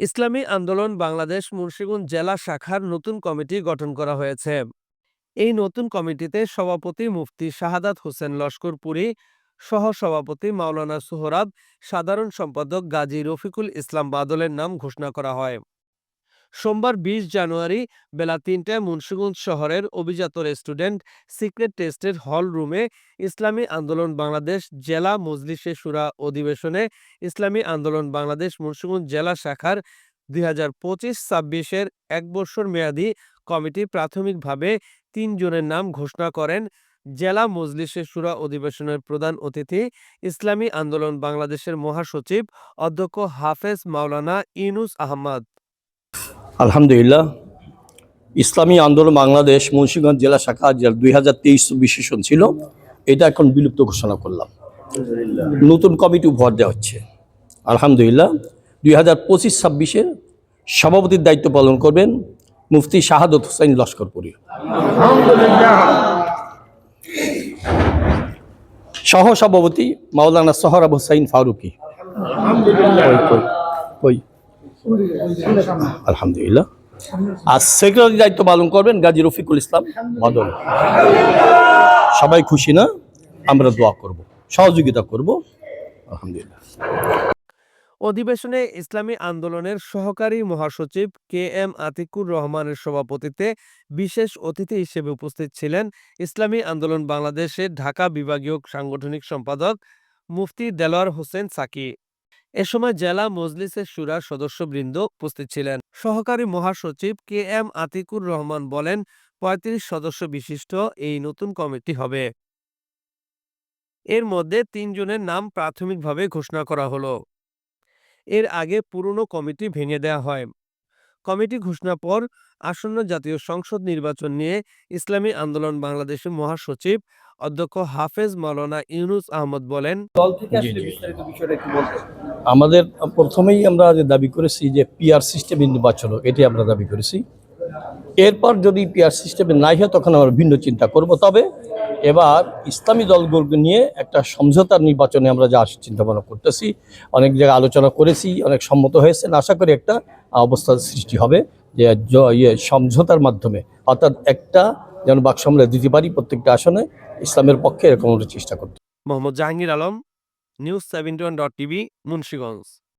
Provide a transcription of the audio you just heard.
ইসলামী আন্দোলন বাংলাদেশ মুন্সিগঞ্জ জেলা শাখার নতুন কমিটি গঠন করা হয়েছে। এই নতুন কমিটিতে সভাপতি মুফতি শাহাদাত হোসেন লস্করপুরী সহ সভাপতি মাওলানা সোহরাব সাধারণ সম্পাদক গাজী রফিকুল ইসলাম বাদলের নাম ঘোষণা করা হয়। সোমবার বিশ জানুয়ারি বেলা তিনটায় মুন্সিগঞ্জ শহরের অভিজাত রেস্টুরেন্ট সিক্রেট টেস্টের হল রুমে ইসলামী আন্দোলন বাংলাদেশ জেলা মজলিসে সুরা অধিবেশনে ইসলামী আন্দোলন বাংলাদেশ মুন্সিগঞ্জ জেলা শাখার দুই হাজার পঁচিশ ছাব্বিশের এক বছর মেয়াদী কমিটি প্রাথমিকভাবে তিন জনের নাম ঘোষণা করেন জেলা মজলিসে সুরা অধিবেশনের প্রধান অতিথি ইসলামী আন্দোলন বাংলাদেশের মহাসচিব অধ্যক্ষ হাফেজ মাওলানা ইনুস আহমদ। আলহামদুলিল্লাহ ইসলামী আন্দোলন বাংলাদেশ মুন্সিগঞ্জ জেলা শাখা দুই হাজার তেইশ বিশেষণ ছিল এটা এখন বিলুপ্ত ঘোষণা করলাম। নতুন কমিটি উপহার দেওয়া হচ্ছে। আলহামদুলিল্লাহ দুই হাজার পঁচিশ ছাব্বিশের সভাপতির দায়িত্ব পালন করবেন মুফতি শাহাদত হোসেন লস্করপুরি সহ সভাপতি মাওলানা সোহরাব হোসাইন ফারুকি। কই? আলহামদুলিল্লাহ। আর সেক্রেটারি দায়িত্ব পালন করবেন গাজী রফিকুল ইসলাম বদল সবাই খুশি না? আমরা দোয়া করব, সহযোগিতা করব। আলহামদুলিল্লাহ। অধিবেশনে ইসলামী আন্দোলনের সহকারী মহাসচিব কে এম আতিকুর রহমানের সভাপতিত্বে বিশেষ অতিথি হিসেবে উপস্থিত ছিলেন ইসলামী আন্দোলন বাংলাদেশের ঢাকা বিভাগীয় সাংগঠনিক সম্পাদক মুফতি দেলোয়ার হোসেন সাকি। এ সময় জেলা মজলিসের সুরার সদস্যবৃন্দ উপস্থিত ছিলেন। সহকারী মহাসচিব কে এম আতিকুর রহমান বলেন, পঁয়ত্রিশ সদস্য বিশিষ্ট এই নতুন কমিটি হবে। এর মধ্যে তিনজনের নাম প্রাথমিকভাবে ঘোষণা করা হলো। এর আগে পুরনো কমিটি ভেঙে দেওয়া হয়। কমিটি ঘোষণার পর আসন্ন জাতীয় সংসদ নির্বাচন নিয়ে ইসলামী আন্দোলন বাংলাদেশের মহাসচিব অধ্যক্ষ হাফেজ মাওলানা ইউনুস আহমদ বলেন দল থেকে আসলে বিস্তারিত বিষয়টা একটু বলতে আমাদের প্রথমেই আমরা যে দাবি করেছি যে পিআর সিস্টেম নির্বাচন এটি আমরা দাবি করেছি। এরপর যদি পিআর সিস্টেমে নাই হয় তখন আমরা ভিন্ন চিন্তা করব। তবে এবার ইসলামী দলগুলোকে নিয়ে একটা সমঝোতার নির্বাচনে আমরা যা চিন্তা ভাবনা করতেছি, অনেক জায়গায় আলোচনা করেছি, অনেক সম্মত হয়েছে আশা করি একটা অবস্থার সৃষ্টি হবে যে ইয়ে সমঝোতার মাধ্যমে। অর্থাৎ একটা যেন বাক্স আমরা দিতে পারি প্রত্যেকটা আসনে, ইসলামের পক্ষে এরকম চেষ্টা করতে Mohammad Jahangir Alam, news seventy one dot TV, Munshiganj.